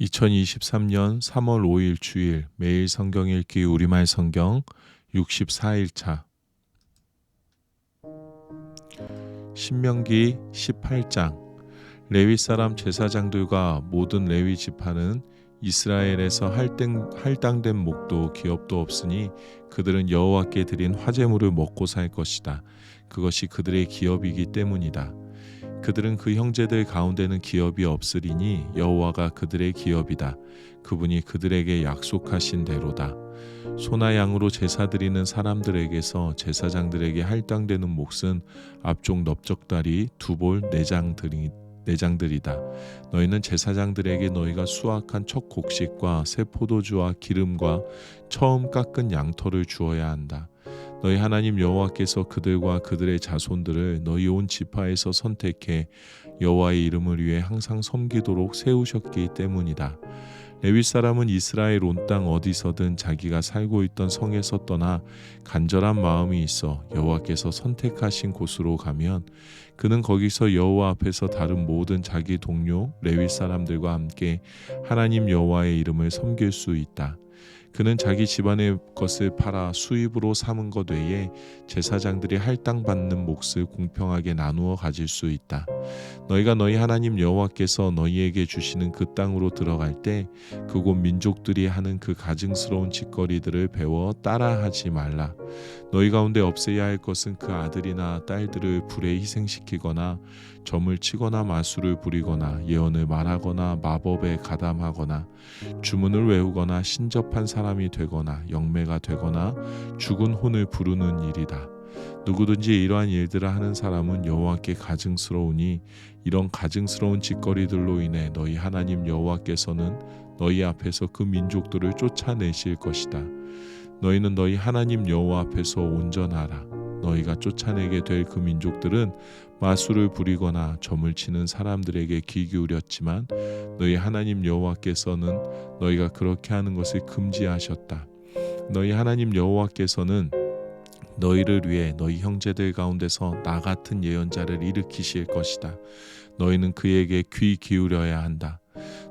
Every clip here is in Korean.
2023년 3월 5일 주일 매일 성경 읽기 우리말 성경 64일차 신명기 18장 레위 사람 제사장들과 모든 레위 지파는 이스라엘에서 할당, 할당된 목도 기업도 없으니 그들은 여호와께 드린 화제물을 먹고 살 것이다. 그것이 그들의 기업이기 때문이다. 그들은 그 형제들 가운데는 기업이 없으리니 여호와가 그들의 기업이다. 그분이 그들에게 약속하신 대로다. 소나 양으로 제사 드리는 사람들에게서 제사장들에게 할당되는 몫은 앞쪽 넓적다리 두 볼 내장들이 내장들이다. 너희는 제사장들에게 너희가 수확한 첫 곡식과 새 포도주와 기름과 처음 깎은 양털을 주어야 한다. 너희 하나님 여호와께서 그들과 그들의 자손들을 너희 온 지파에서 선택해 여호와의 이름을 위해 항상 섬기도록 세우셨기 때문이다. 레위 사람은 이스라엘 온 땅 어디서든 자기가 살고 있던 성에서 떠나 간절한 마음이 있어 여호와께서 선택하신 곳으로 가면 그는 거기서 여호와 앞에서 다른 모든 자기 동료 레위 사람들과 함께 하나님 여호와의 이름을 섬길 수 있다. 그는 자기 집안의 것을 팔아 수입으로 삼은 것 외에 제사장들이 할당받는 몫을 공평하게 나누어 가질 수 있다. 너희가 너희 하나님 여호와께서 너희에게 주시는 그 땅으로 들어갈 때 그곳 민족들이 하는 그 가증스러운 짓거리들을 배워 따라하지 말라. 너희 가운데 없애야 할 것은 그 아들이나 딸들을 불에 희생시키거나 점을 치거나 마술을 부리거나 예언을 말하거나 마법에 가담하거나 주문을 외우거나 신접한 사람이 되거나 영매가 되거나 죽은 혼을 부르는 일이다. 누구든지 이러한 일들을 하는 사람은 여호와께 가증스러우니 이런 가증스러운 짓거리들로 인해 너희 하나님 여호와께서는 너희 앞에서 그 민족들을 쫓아내실 것이다. 너희는 너희 하나님 여호와 앞에서 온전하라. 너희가 쫓아내게 될 그 민족들은 마술을 부리거나 점을 치는 사람들에게 귀 기울였지만 너희 하나님 여호와께서는 너희가 그렇게 하는 것을 금지하셨다. 너희 하나님 여호와께서는 너희를 위해 너희 형제들 가운데서 나 같은 예언자를 일으키실 것이다. 너희는 그에게 귀 기울여야 한다.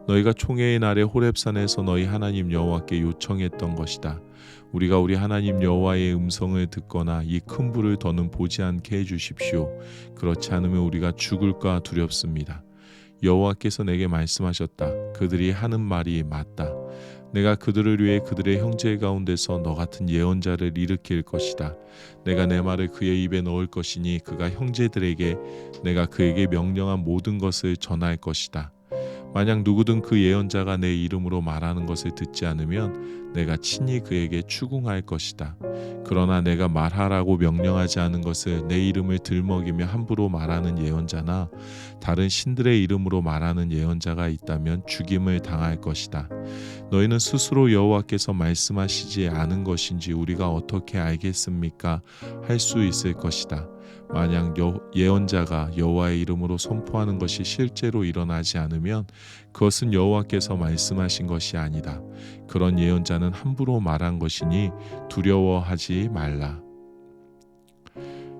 너희가 총회의 날에 호렙산에서 너희 하나님 여호와께 요청했던 것이다. 우리가 우리 하나님 여호와의 음성을 듣거나 이 큰 불을 더는 보지 않게 해 주십시오. 그렇지 않으면 우리가 죽을까 두렵습니다. 여호와께서 내게 말씀하셨다. 그들이 하는 말이 맞다. 내가 그들을 위해 그들의 형제 가운데서 너 같은 예언자를 일으킬 것이다. 내가 내 말을 그의 입에 넣을 것이니 그가 형제들에게 내가 그에게 명령한 모든 것을 전할 것이다. 만약 누구든 그 예언자가 내 이름으로 말하는 것을 듣지 않으면 내가 친히 그에게 추궁할 것이다. 그러나 내가 말하라고 명령하지 않은 것을 내 이름을 들먹이며 함부로 말하는 예언자나 다른 신들의 이름으로 말하는 예언자가 있다면 죽임을 당할 것이다. 너희는 스스로 여호와께서 말씀하시지 않은 것인지 우리가 어떻게 알겠습니까? 할 수 있을 것이다. 만약 예언자가 여호와의 이름으로 선포하는 것이 실제로 일어나지 않으면 그것은 여호와께서 말씀하신 것이 아니다. 그런 예언자는 함부로 말한 것이니 두려워하지 말라.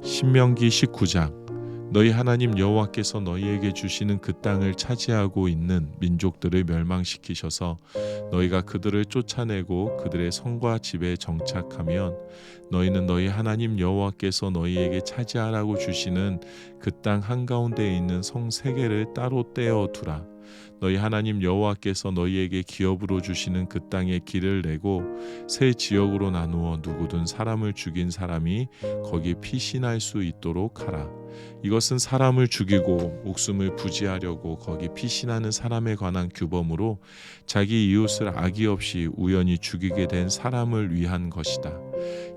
신명기 19장 너희 하나님 여호와께서 너희에게 주시는 그 땅을 차지하고 있는 민족들을 멸망시키셔서 너희가 그들을 쫓아내고 그들의 성과 집에 정착하면 너희는 너희 하나님 여호와께서 너희에게 차지하라고 주시는 그 땅 한가운데에 있는 성 세 개를 따로 떼어 두라. 너희 하나님 여호와께서 너희에게 기업으로 주시는 그 땅에 길을 내고 새 지역으로 나누어 누구든 사람을 죽인 사람이 거기 피신할 수 있도록 하라. 이것은 사람을 죽이고 목숨을 부지하려고 거기 피신하는 사람에 관한 규범으로 자기 이웃을 악의 없이 우연히 죽이게 된 사람을 위한 것이다.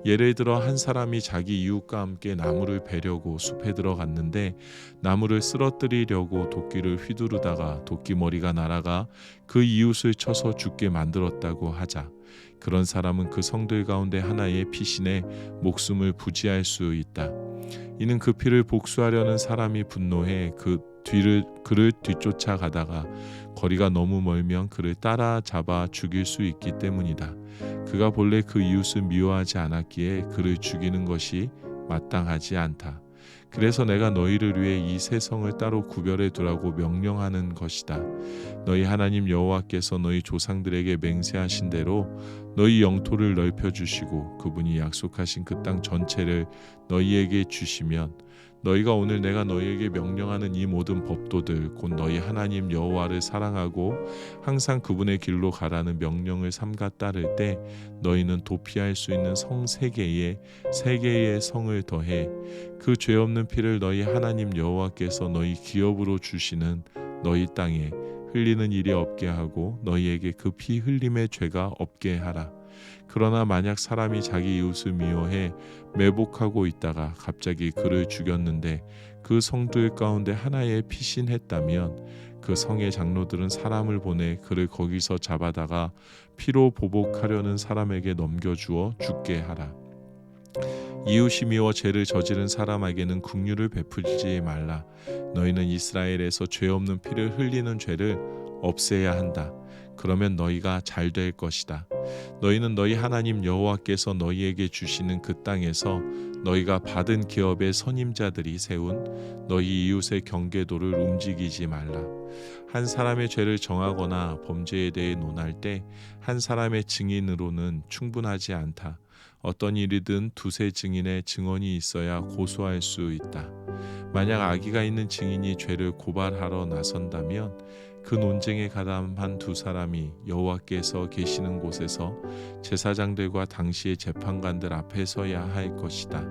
예를 들어 한 사람이 자기 이웃과 함께 나무를 베려고 숲에 들어갔는데 나무를 쓰러뜨리려고 도끼를 휘두르다가 도끼 머리가 날아가 그 이웃을 쳐서 죽게 만들었다고 하자. 그런 사람은 그 성들 가운데 하나의 피신에 목숨을 부지할 수 있다. 이는 그 피를 복수하려는 사람이 분노해 그 뒤를 그를 뒤쫓아 가다가 거리가 너무 멀면 그를 따라잡아 죽일 수 있기 때문이다. 그가 본래 그 이웃을 미워하지 않았기에 그를 죽이는 것이 마땅하지 않다. 그래서 내가 너희를 위해 이 세 성을 따로 구별해 두라고 명령하는 것이다. 너희 하나님 여호와께서 너희 조상들에게 맹세하신 대로 너희 영토를 넓혀 주시고 그분이 약속하신 그 땅 전체를 너희에게 주시면 너희가 오늘 내가 너희에게 명령하는 이 모든 법도들 곧 너희 하나님 여호와를 사랑하고 항상 그분의 길로 가라는 명령을 삼가 따를 때 너희는 도피할 수 있는 성 세 개에 세 개의 성을 더해 그 죄 없는 피를 너희 하나님 여호와께서 너희 기업으로 주시는 너희 땅에 흘리는 일이 없게 하고 너희에게 그 피 흘림의 죄가 없게 하라. 그러나 만약 사람이 자기 이웃을 미워해 매복하고 있다가 갑자기 그를 죽였는데 그 성들 가운데 하나에 피신했다면 그 성의 장로들은 사람을 보내 그를 거기서 잡아다가 피로 보복하려는 사람에게 넘겨주어 죽게 하라. 이웃이 미워 죄를 저지른 사람에게는 국류를 베풀지 말라. 너희는 이스라엘에서 죄 없는 피를 흘리는 죄를 없애야 한다. 그러면 너희가 잘 될 것이다. 너희는 너희 하나님 여호와께서 너희에게 주시는 그 땅에서 너희가 받은 기업의 선임자들이 세운 너희 이웃의 경계도를 움직이지 말라. 한 사람의 죄를 정하거나 범죄에 대해 논할 때 한 사람의 증인으로는 충분하지 않다. 어떤 일이든 두세 증인의 증언이 있어야 고소할 수 있다. 만약 악의가 있는 증인이 죄를 고발하러 나선다면 그 논쟁에 가담한 두 사람이 여호와께서 계시는 곳에서 제사장들과 당시의 재판관들 앞에 서야 할 것이다.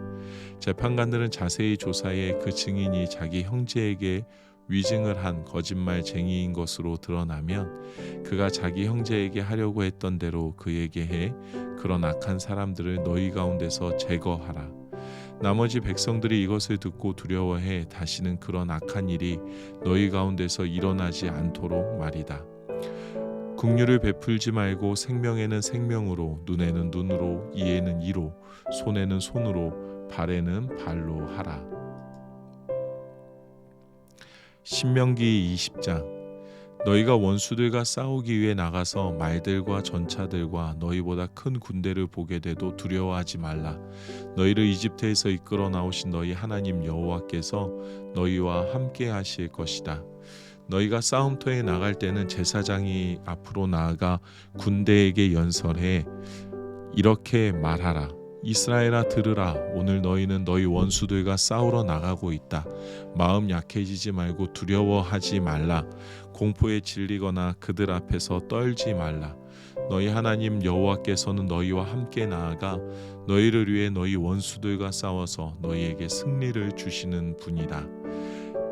재판관들은 자세히 조사해 그 증인이 자기 형제에게 위증을 한 거짓말쟁이인 것으로 드러나면 그가 자기 형제에게 하려고 했던 대로 그에게 해 그런 악한 사람들을 너희 가운데서 제거하라. 나머지 백성들이 이것을 듣고 두려워해 다시는 그런 악한 일이 너희 가운데서 일어나지 않도록 말이다. 국류를 베풀지 말고 생명에는 생명으로, 눈에는 눈으로, 이에는 이로, 손에는 손으로, 발에는 발로 하라. 신명기 20장 너희가 원수들과 싸우기 위해 나가서 말들과 전차들과 너희보다 큰 군대를 보게 돼도 두려워하지 말라. 너희를 이집트에서 이끌어 나오신 너희 하나님 여호와께서 너희와 함께 하실 것이다. 너희가 싸움터에 나갈 때는 제사장이 앞으로 나아가 군대에게 연설해 이렇게 말하라. 이스라엘아 들으라 오늘 너희는 너희 원수들과 싸우러 나가고 있다 마음 약해지지 말고 두려워하지 말라 공포에 질리거나 그들 앞에서 떨지 말라. 너희 하나님 여호와께서는 너희와 함께 나아가 너희를 위해 너희 원수들과 싸워서 너희에게 승리를 주시는 분이다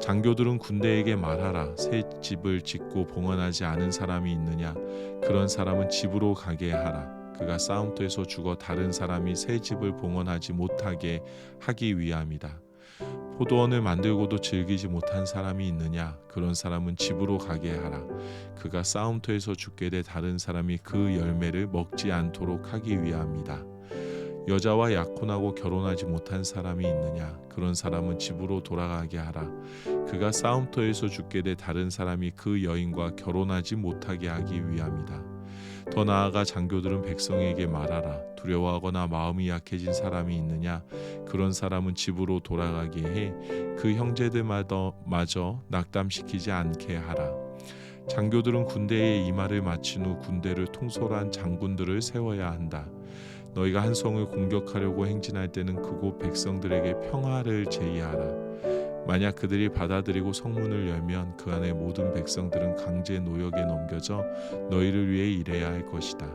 장교들은 군대에게 말하라. 새 집을 짓고 봉헌하지 않은 사람이 있느냐? 그런 사람은 집으로 가게 하라. 그가 싸움터에서 죽어 다른 사람이 새 집을 봉헌하지 못하게 하기 위함이다. 포도원을 만들고도 즐기지 못한 사람이 있느냐? 그런 사람은 집으로 가게 하라. 그가 싸움터에서 죽게 돼 다른 사람이 그 열매를 먹지 않도록 하기 위함이다. 여자와 약혼하고 결혼하지 못한 사람이 있느냐? 그런 사람은 집으로 돌아가게 하라. 그가 싸움터에서 죽게 돼 다른 사람이 그 여인과 결혼하지 못하게 하기 위함이다. 더 나아가 장교들은 백성에게 말하라. 두려워하거나 마음이 약해진 사람이 있느냐? 그런 사람은 집으로 돌아가게 해 그 형제들마저 마저 낙담시키지 않게 하라. 장교들은 군대의 이말을 마친 후 군대를 통솔한 장군들을 세워야 한다. 너희가 한 성을 공격하려고 행진할 때는 그곳 백성들에게 평화를 제의하라 만약 그들이 받아들이고 성문을 열면 그 안에 모든 백성들은 강제 노역에 넘겨져 너희를 위해 일해야 할 것이다.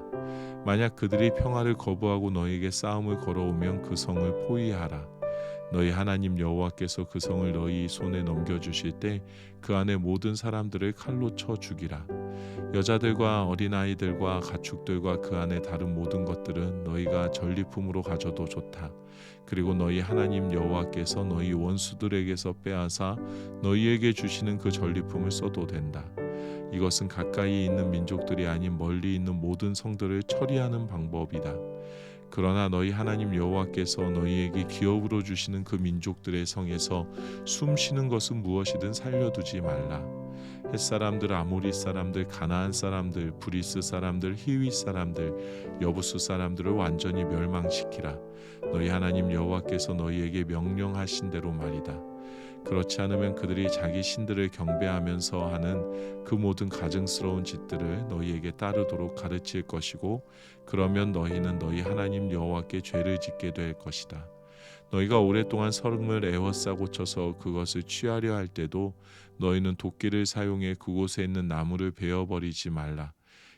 만약 그들이 평화를 거부하고 너희에게 싸움을 걸어오면 그 성을 포위하라. 너희 하나님 여호와께서 그 성을 너희 손에 넘겨 주실 때 그 안에 모든 사람들을 칼로 쳐 죽이라. 여자들과 어린아이들과 가축들과 그 안에 다른 모든 것들은 너희가 전리품으로 가져도 좋다. 그리고 너희 하나님 여호와께서 너희 원수들에게서 빼앗아 너희에게 주시는 그 전리품을 써도 된다. 이것은 가까이 있는 민족들이 아닌 멀리 있는 모든 성들을 처리하는 방법이다. 그러나 너희 하나님 여호와께서 너희에게 기업으로 주시는 그 민족들의 성에서 숨 쉬는 것은 무엇이든 살려두지 말라. 햇 사람들, 아모리 사람들, 가나안 사람들, 브리스 사람들, 히위 사람들, 여부수 사람들을 완전히 멸망시키라. 너희 하나님 여호와께서 너희에게 명령하신 대로 말이다. 그렇지 않으면 그들이 자기 신들을 경배하면서 하는 그 모든 가증스러운 짓들을 너희에게 따르도록 가르칠 것이고 그러면 너희는 너희 하나님 여호와께 죄를 짓게 될 것이다. 너희가 오랫동안 설음을 애워싸고 쳐서 그것을 취하려 할 때도 너희는 도끼를 사용해 그곳에 있는 나무를 베어버리지 말라.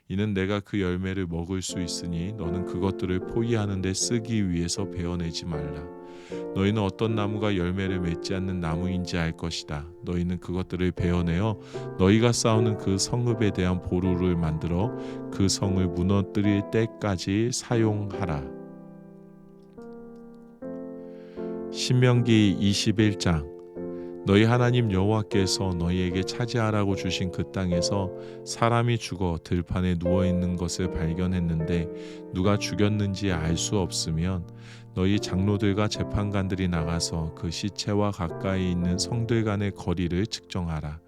이는 내가 그 열매를 먹을 수 있으니 너는 그것들을 포기하는 데 쓰기 위해서 베어내지 말라. 너희는 어떤 나무가 열매를 맺지 않는 나무인지 알 것이다. 너희는 그것들을 베어내어 너희가 싸우는 그 성읍에 대한 보루를 만들어 그 성을 무너뜨릴 때까지 사용하라. 신명기 21장 너희 하나님 여호와께서 너희에게 차지하라고 주신 그 땅에서 사람이 죽어 들판에 누워 있는 것을 발견했는데 누가 죽였는지 알 수 없으면 너희 장로들과 재판관들이 나가서 그 시체와 가까이 있는 성들 간의 거리를 측정하라.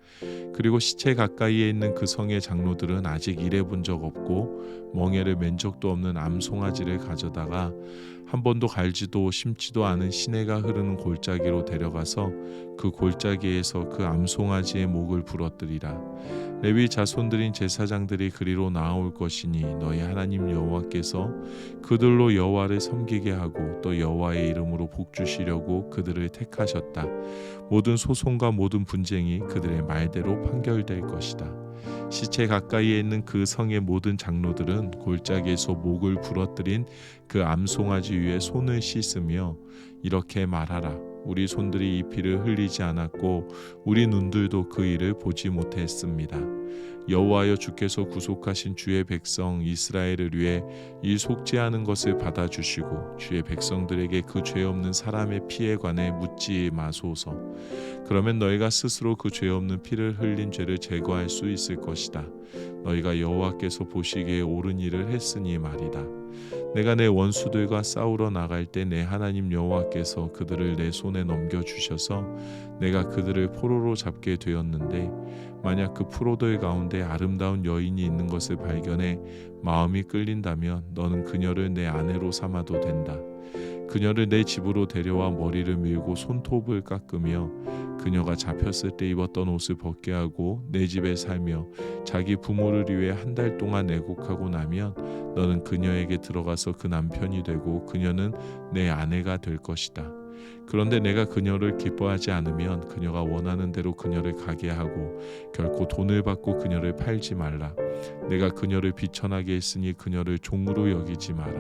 그리고 시체 가까이에 있는 그 성의 장로들은 아직 일해 본 적 없고 멍에를 맨 적도 없는 암송아지를 가져다가 한 번도 갈지도 심지도 않은 시내가 흐르는 골짜기로 데려가서 그 골짜기에서 그 암송아지의 목을 부러뜨리라. 레위 자손들인 제사장들이 그리로 나아올 것이니 너희 하나님 여호와께서 그들로 여호와를 섬기게 하고 또 여호와의 이름으로 복 주시려고 그들을 택하셨다. 모든 소송과 모든 분쟁이 그들의 말대로 판결될 것이다. 시체 가까이에 있는 그 성의 모든 장로들은 골짜기에서 목을 부러뜨린 그 암송아지 위에 손을 씻으며 이렇게 말하라. 우리 손들이 이 피를 흘리지 않았고 우리 눈들도 그 일을 보지 못했습니다. 여호와여 주께서 구속하신 주의 백성 이스라엘을 위해 이 속죄하는 것을 받아 주시고 주의 백성들에게 그 죄 없는 사람의 피에 관해 묻지 마소서. 그러면 너희가 스스로 그 죄 없는 피를 흘린 죄를 제거할 수 있을 것이다. 너희가 여호와께서 보시기에 옳은 일을 했으니 말이다. 내가 내 원수들과 싸우러 나갈 때 내 하나님 여호와께서 그들을 내 손에 넘겨 주셔서 내가 그들을 포로로 잡게 되었는데 만약 그 포로들 가운데 아름다운 여인이 있는 것을 발견해 마음이 끌린다면 너는 그녀를 내 아내로 삼아도 된다. 그녀를 내 집으로 데려와 머리를 밀고 손톱을 깎으며 그녀가 잡혔을 때 입었던 옷을 벗게 하고 내 집에 살며 자기 부모를 위해 한 달 동안 애곡하고 나면 너는 그녀에게 들어가서 그 남편이 되고 그녀는 내 아내가 될 것이다. 그런데 내가 그녀를 기뻐하지 않으면 그녀가 원하는 대로 그녀를 가게 하고 결코 돈을 받고 그녀를 팔지 말라. 내가 그녀를 비천하게 했으니 그녀를 종으로 여기지 마라.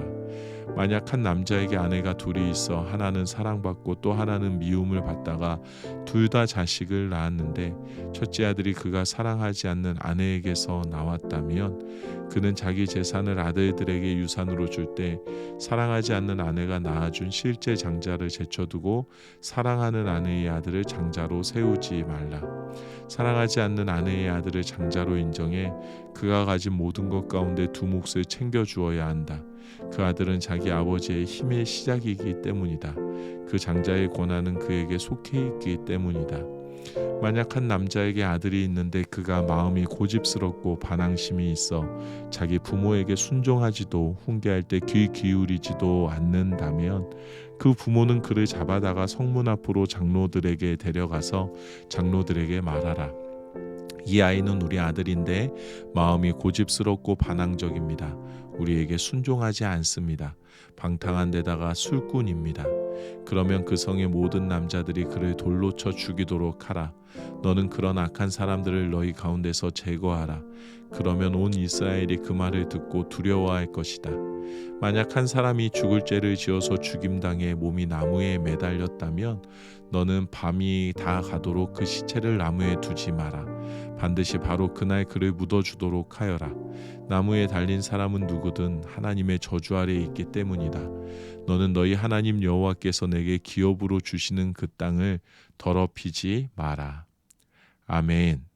만약 한 남자에게 아내가 둘이 있어 하나는 사랑받고 또 하나는 미움을 받다가 둘 다 자식을 낳았는데 첫째 아들이 그가 사랑하지 않는 아내에게서 나왔다면 그는 자기 재산을 아들들에게 유산으로 줄 때 사랑하지 않는 아내가 낳아준 실제 장자를 제쳐두고 사랑하는 아내의 아들을 장자로 세우지 말라. 사랑하지 않는 아내의 아들을 장자로 인정해 그가 가진 모든 것 가운데 두 몫을 챙겨 주어야 한다. 그 아들은 자기 아버지의 힘의 시작이기 때문이다. 그 장자의 권한은 그에게 속해 있기 때문이다. 만약 한 남자에게 아들이 있는데 그가 마음이 고집스럽고 반항심이 있어 자기 부모에게 순종하지도 훈계할 때 귀 기울이지도 않는다면 그 부모는 그를 잡아다가 성문 앞으로 장로들에게 데려가서 장로들에게 말하라. 이 아이는 우리 아들인데 마음이 고집스럽고 반항적입니다. 우리에게 순종하지 않습니다. 방탕한 데다가 술꾼입니다. 그러면 그 성의 모든 남자들이 그를 돌로 쳐 죽이도록 하라. 너는 그런 악한 사람들을 너희 가운데서 제거하라. 그러면 온 이스라엘이 그 말을 듣고 두려워할 것이다. 만약 한 사람이 죽을 죄를 지어서 죽임당해 몸이 나무에 매달렸다면 너는 밤이 다 가도록 그 시체를 나무에 두지 마라. 반드시 바로 그날 그를 묻어주도록 하여라. 나무에 달린 사람은 누구든 하나님의 저주 아래 있기 때문이다. 너는 너희 하나님 여호와께서 내게 기업으로 주시는 그 땅을 더럽히지 마라. 아멘.